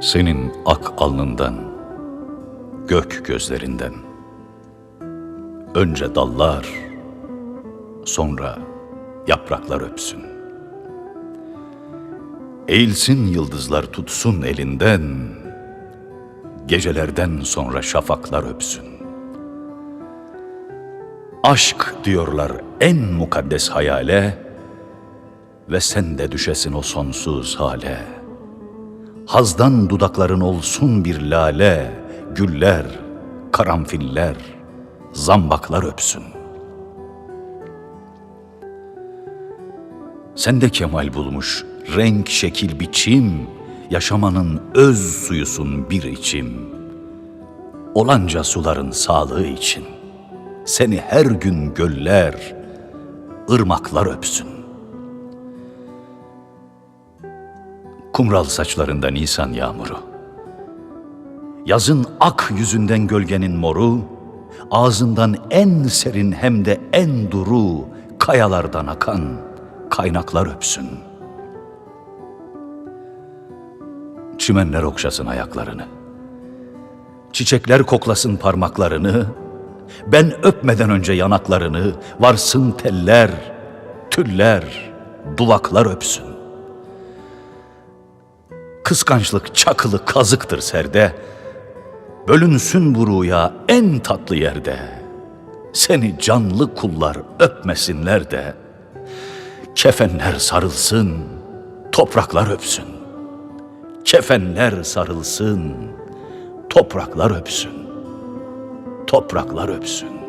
Senin ak alnından, gök gözlerinden, önce dallar, sonra yapraklar öpsün. Eğilsin yıldızlar tutsun elinden, gecelerden sonra şafaklar öpsün. Aşk diyorlar en mukaddes hayale ve sen de düşesin o sonsuz hale. Hazdan dudakların olsun bir lale, güller, karanfiller, zambaklar öpsün. Sende kemal bulmuş, renk, şekil, biçim, yaşamanın öz suyusun bir içim. Olanca suların sağlığı için, seni her gün göller, ırmaklar öpsün. Kumral saçlarında nisan yağmuru. Yazın ak yüzünden gölgenin moru, ağzından en serin hem de en duru kayalardan akan kaynaklar öpsün. Çimenler okşasın ayaklarını. Çiçekler koklasın parmaklarını. Ben öpmeden önce yanaklarını, varsın teller, tüller, duvaklar öpsün. Kıskançlık çakılı kazıktır serde. Bölünsün bu rüya en tatlı yerde. Seni canlı kullar öpmesinler de. Kefenler sarılsın, topraklar öpsün. Kefenler sarılsın, topraklar öpsün. Topraklar öpsün.